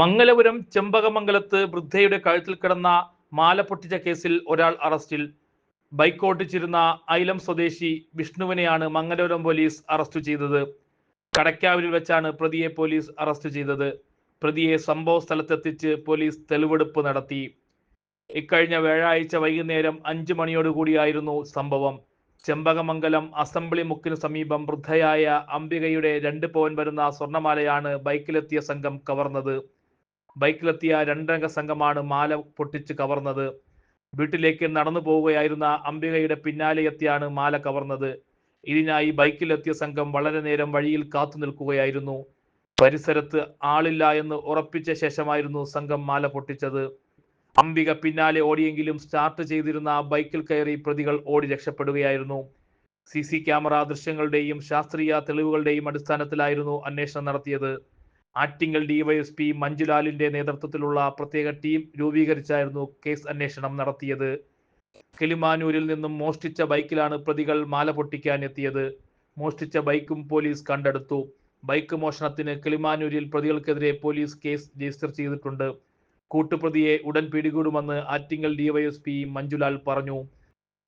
മംഗലപുരം ചെമ്പകമംഗലത്ത് വൃദ്ധയുടെ കഴുത്തിൽ കിടന്ന മാല പൊട്ടിച്ച കേസിൽ ഒരാൾ അറസ്റ്റിൽ. ബൈക്ക് ഓട്ടിച്ചിരുന്ന ഐലം സ്വദേശി വിഷ്ണുവിനെയാണ് മംഗലപുരം പോലീസ് അറസ്റ്റ് ചെയ്തത്. കടക്കാവിൽ വെച്ചാണ് പ്രതിയെ പോലീസ് അറസ്റ്റ് ചെയ്തത്. പ്രതിയെ സംഭവ സ്ഥലത്തെത്തിച്ച് പോലീസ് തെളിവെടുപ്പ് നടത്തി. ഇക്കഴിഞ്ഞ വ്യാഴാഴ്ച വൈകുന്നേരം അഞ്ചു മണിയോടുകൂടിയായിരുന്നു സംഭവം. ചെമ്പകമംഗലം അസംബ്ലി മുക്കിന് സമീപം വൃദ്ധയായ അംബികയുടെ രണ്ട് പവൻ വരുന്ന സ്വർണമാലയാണ് ബൈക്കിലെത്തിയ സംഘം കവർന്നത്. ബൈക്കിലെത്തിയ രണ്ടംഗ സംഘമാണ് മാല പൊട്ടിച്ച് കവർന്നത്. വീട്ടിലേക്ക് നടന്നു പോവുകയായിരുന്ന അംബികയുടെ പിന്നാലെ എത്തിയാണ് മാല കവർന്നത്. ഇതിനായി ബൈക്കിലെത്തിയ സംഘം വളരെ നേരം വഴിയിൽ കാത്തു നിൽക്കുകയായിരുന്നു. പരിസരത്ത് ആളില്ല എന്ന് ഉറപ്പിച്ച ശേഷമായിരുന്നു സംഘം മാല പൊട്ടിച്ചത്. അംബിക പിന്നാലെ ഓടിയെങ്കിലും സ്റ്റാർട്ട് ചെയ്തിരുന്ന ബൈക്കിൽ കയറി പ്രതികൾ ഓടി രക്ഷപ്പെടുകയായിരുന്നു. സി സി ക്യാമറ ദൃശ്യങ്ങളുടെയും ശാസ്ത്രീയ തെളിവുകളുടെയും അടിസ്ഥാനത്തിലായിരുന്നു അന്വേഷണം നടത്തിയത്. ആറ്റിങ്ങൽ ഡിവൈഎസ്പി മഞ്ജുലാലിന്റെ നേതൃത്വത്തിലുള്ള പ്രത്യേക ടീം രൂപീകരിച്ചായിരുന്നു കേസ് അന്വേഷണം നടത്തിയത്. കിളിമാനൂരിൽ നിന്നും മോഷ്ടിച്ച ബൈക്കിലാണ് പ്രതികൾ മാല പൊട്ടിക്കാൻ എത്തിയത് മോഷ്ടിച്ച ബൈക്കും പോലീസ് കണ്ടെടുത്തു. ബൈക്ക് മോഷണത്തിന് കിളിമാനൂരിൽ പ്രതികൾക്കെതിരെ പോലീസ് കേസ് രജിസ്റ്റർ ചെയ്തിട്ടുണ്ട്. കൂട്ടുപ്രതിയെ ഉടൻ പിടികൂടുമെന്ന് ആറ്റിങ്ങൽ ഡിവൈഎസ്പി മഞ്ജുലാൽ പറഞ്ഞു.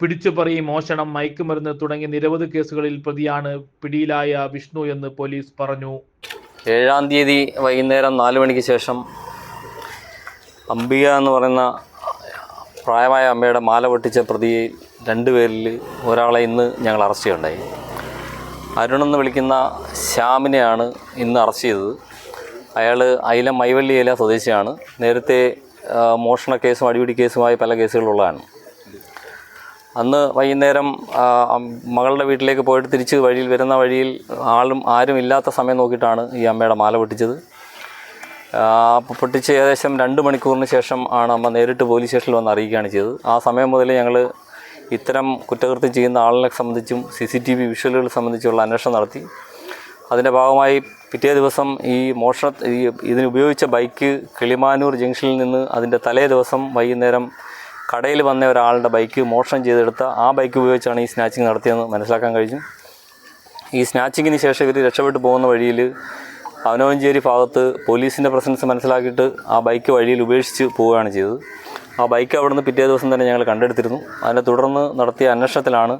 പിടിച്ചുപറി മോഷണം മയക്കുമരുന്ന് തുടങ്ങിയ നിരവധി കേസുകളിൽ പ്രതിയാണ് പിടിയിലായ വിഷ്ണു എന്ന് പോലീസ് പറഞ്ഞു. ഏഴാം തീയതി വൈകുന്നേരം നാല് മണിക്ക് ശേഷം അംബിക എന്ന് പറയുന്ന പ്രായമായ അമ്മയുടെ മാല പൊട്ടിച്ച പ്രതിയെ രണ്ടുപേരിൽ ഒരാളെ ഇന്ന് ഞങ്ങൾ അറസ്റ്റ് ചെയ്യുണ്ടായി. അരുണെന്ന് വിളിക്കുന്ന ശ്യാമിനെയാണ് ഇന്ന് അറസ്റ്റ് ചെയ്തത്. അയാൾ അയില മൈവല്ലിയില സ്വദേശിയാണ്. നേരത്തെ മോഷണ കേസും അടിപിടി കേസുമായി പല കേസുകളുള്ളതാണ് അന്ന് വൈകുന്നേരം മകളുടെ വീട്ടിലേക്ക് പോയിട്ട് തിരിച്ച് വഴിയിൽ വരുന്ന വഴിയിൽ ആളും ആരും ഇല്ലാത്ത സമയം നോക്കിയിട്ടാണ് ഈ അമ്മയുടെ മാല പൊട്ടിച്ചത്. അപ്പോൾ പൊട്ടിച്ച് ഏകദേശം രണ്ട് മണിക്കൂറിന് ശേഷം ആണ് അമ്മ നേരിട്ട് പോലീസ് സ്റ്റേഷനിൽ വന്ന് അറിയിക്കുകയാണ് ചെയ്തത്. ആ സമയം മുതൽ ഞങ്ങൾ ഇത്തരം കുറ്റകൃത്യം ചെയ്യുന്ന ആളിനെ സംബന്ധിച്ചും സി സി ടി വി വിഷ്വലുകൾ സംബന്ധിച്ചുള്ള അന്വേഷണം നടത്തി. അതിന്റെ ഭാഗമായി പിറ്റേ ദിവസം ഈ മോഷണ ഈ ഇതിനുപയോഗിച്ച ബൈക്ക് കിളിമാനൂർ ജംഗ്ഷനിൽ നിന്ന് അതിന്റെ തലേ ദിവസം വൈകുന്നേരം കടയിൽ വന്ന ഒരാളുടെ ബൈക്ക് മോഷണം ചെയ്തെടുത്ത ആ ബൈക്ക് ഉപയോഗിച്ചാണ് ഈ സ്നാച്ചിങ് നടത്തിയതെന്ന് മനസ്സിലാക്കാൻ കഴിഞ്ഞു ഈ സ്നാച്ചിങ്ങിന് ശേഷം ഇവർ രക്ഷപ്പെട്ടു പോകുന്ന വഴിയിൽ അവനോഞ്ചേരി ഭാഗത്ത് പോലീസിന്റെ പ്രസൻസ് മനസ്സിലാക്കിയിട്ട് ആ ബൈക്ക് വഴിയിൽ ഉപേക്ഷിച്ച് പോവുകയാണ് ചെയ്തത്. ആ ബൈക്ക് അവിടുന്ന് പിറ്റേ ദിവസം തന്നെ ഞങ്ങൾ കണ്ടെടുത്തിരുന്നു. അതിനെ തുടർന്ന് നടത്തിയ അന്വേഷണത്തിലാണ്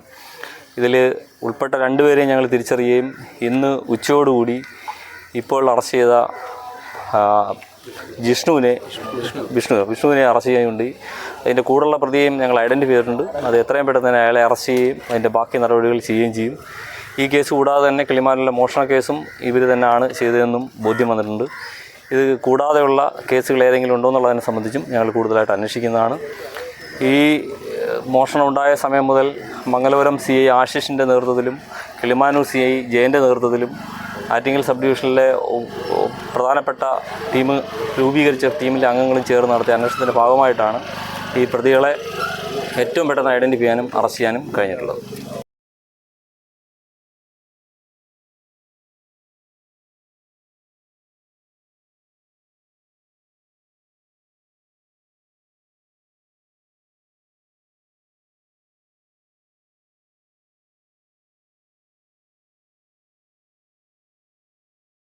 ഇതിൽ ഉൾപ്പെട്ട രണ്ടുപേരെയും ഞങ്ങൾ തിരിച്ചറിയുകയും ഇന്ന് ഉച്ചയോടുകൂടി ഇപ്പോൾ അറസ്റ്റ് ചെയ്ത ജിഷ്ണുവിനെ വിഷ്ണു വിഷ്ണുവിനെ അറസ്റ്റ് ചെയ്യുന്നുണ്ട് അതിന്റെ കൂടെയുള്ള പ്രതിയെയും ഞങ്ങൾ ഐഡന്റിഫൈ ചെയ്തിട്ടുണ്ട്. അത് എത്രയും പെട്ടെന്ന് തന്നെ അയാളെ അറസ്റ്റ് ചെയ്യുകയും അതിന്റെ ബാക്കി നടപടികൾ ചെയ്യുകയും ചെയ്യും. ഈ കേസ് കൂടാതെ തന്നെ കിളിമാനിലെ മോഷണ കേസും ഇവർ തന്നെയാണ് ചെയ്തതെന്നും ബോധ്യം വന്നിട്ടുണ്ട്. ഇത് കൂടാതെയുള്ള കേസുകൾ ഏതെങ്കിലും ഉണ്ടോ എന്നുള്ളതിനെ സംബന്ധിച്ചും ഞങ്ങൾ കൂടുതലായിട്ട് അന്വേഷിക്കുന്നതാണ്. ഈ മോഷണം ഉണ്ടായ സമയം മുതൽ മംഗലപുരം സി ഐ ആശിഷിന്റെ നേതൃത്വത്തിലും കിളിമാനൂർ സി ഐ ജയന്റെ നേതൃത്വത്തിലും ആറ്റിങ്ങൽ സബ് ഡിവിഷനിലെ പ്രധാനപ്പെട്ട ടീം രൂപീകരിച്ച ടീമിലെ അംഗങ്ങളും ചേർന്ന് നടത്തിയ അന്വേഷണത്തിന്റെ ഭാഗമായിട്ടാണ് ഈ പ്രതികളെ ഏറ്റവും പെട്ടെന്ന് ഐഡന്റിഫൈ ചെയ്യാനും അറസ്റ്റ് ചെയ്യാനും കഴിഞ്ഞിട്ടുള്ളത്.